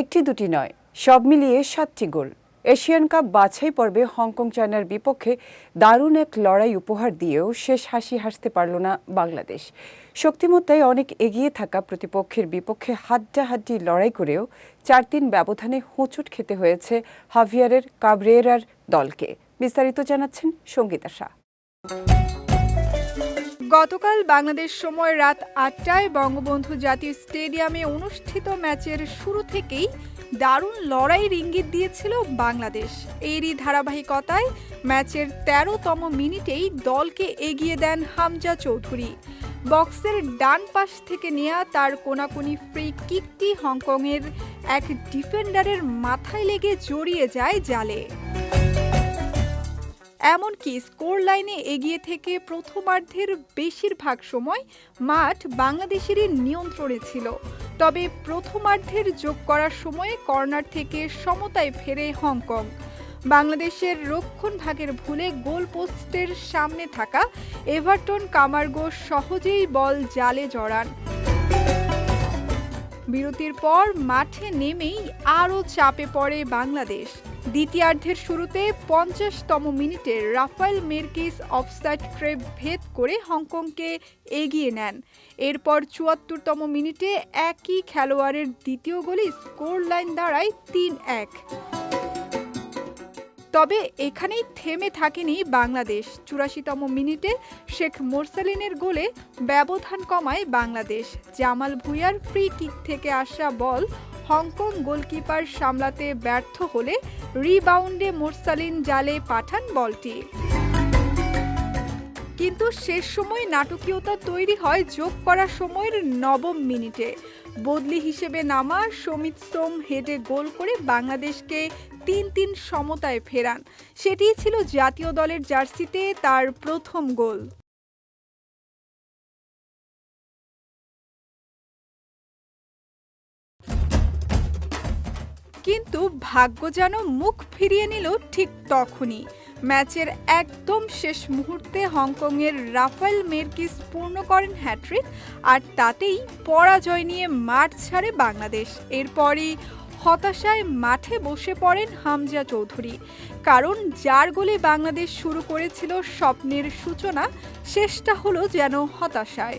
একটি দুটি নয়, সব মিলিয়ে সাতটি গোল। এশিয়ান কাপ বাছাই পর্বে হংকং চায়নার বিপক্ষে দারুণ এক লড়াই উপহার দিয়েও শেষ হাসি হাসতে পারল না বাংলাদেশ। শক্তিমত্তায় অনেক এগিয়ে থাকা প্রতিপক্ষের বিপক্ষে হাড্ডাহাড্ডি লড়াই করেও চার তিন ব্যবধানে হোঁচট খেতে হয়েছে হাভিয়ারের কাবরেরার দলকে। বিস্তারিত জানাচ্ছেন সঙ্গীতা শাহ। গতকাল বাংলাদেশ সময় রাত আটটায় বঙ্গবন্ধু জাতীয় স্টেডিয়ামে অনুষ্ঠিত ম্যাচের শুরু থেকেই দারুণ লড়াইয়ের ইঙ্গিত দিয়েছিল বাংলাদেশ। এরই ধারাবাহিকতায় ম্যাচের তেরোতম মিনিটেই দলকে এগিয়ে দেন হামজা চৌধুরী। বক্সের ডান পাশ থেকে নেয়া তার কোনাকুনি ফ্রি কিকটি হংকংয়ের এক ডিফেন্ডারের মাথায় লেগে জড়িয়ে যায় জালে। এমনকি স্কোর লাইনে এগিয়ে থেকে প্রথমার্ধের বেশিরভাগ সময় মাঠ বাংলাদেশেরই নিয়ন্ত্রণে ছিল। তবে প্রথমার্ধের যোগ করার সময়ে কর্নার থেকে সমতায় ফেরে হংকং। বাংলাদেশের রক্ষণ ভাগের ভুলে গোল পোস্টের সামনে থাকা এভারটন কামার্গো সহজেই বল জালে জড়ান। বিরতির পর মাঠে নেমেই আরও চাপে পড়ে বাংলাদেশ। দ্বিতীয়ার্ধের শুরুতে পঞ্চাশতম মিনিটে রাফায়েল মেরকিস অফসাইড ট্রেপ ভেদ করে হংকংকে এগিয়ে নেন। এরপর চুয়াত্তরতম মিনিটে একই খেলোয়াড়ের দ্বিতীয় গোলে স্কোর লাইন দাঁড়ায় তিন এক। তবে এখানেই থেমে থাকেনি বাংলাদেশ। চুরাশিতম মিনিটে শেখ মোরসালিনের গোলে ব্যবধান কমায় বাংলাদেশ। জামাল ভুঁইয়ার ফ্রি কিক থেকে আসা বল হংকং গোলকিপার সামলাতে ব্যর্থ হলে রিবাউন্ডে মোরসালিন জালে পাঠান বলটি। কিন্তু শেষ সময় নাটকীয়তা তৈরি হয় যোগ করা সময়ের নবম মিনিটে। বদলি হিসেবে নামা সমিত সোম হেডে গোল করে বাংলাদেশকে তিন তিন সমতায় ফেরান। সেটিই ছিল জাতীয় দলের জার্সিতে তার প্রথম গোল। কিন্তু ভাগ্য যেন মুখ ফিরিয়ে নিল ঠিক তখনই। ম্যাচের একদম শেষ মুহূর্তে হংকংয়ের রাফায়েল মেরকিস পূর্ণ করেন হ্যাট্রিক আর তাতেই পরাজয় নিয়ে মাঠ ছাড়ে বাংলাদেশ। এরপরই হতাশায় মাঠে বসে পড়েন হামজা চৌধুরী। কারণ যার গোলে বাংলাদেশ শুরু করেছিল স্বপ্নের সূচনা, শেষটা হলো যেন হতাশায়।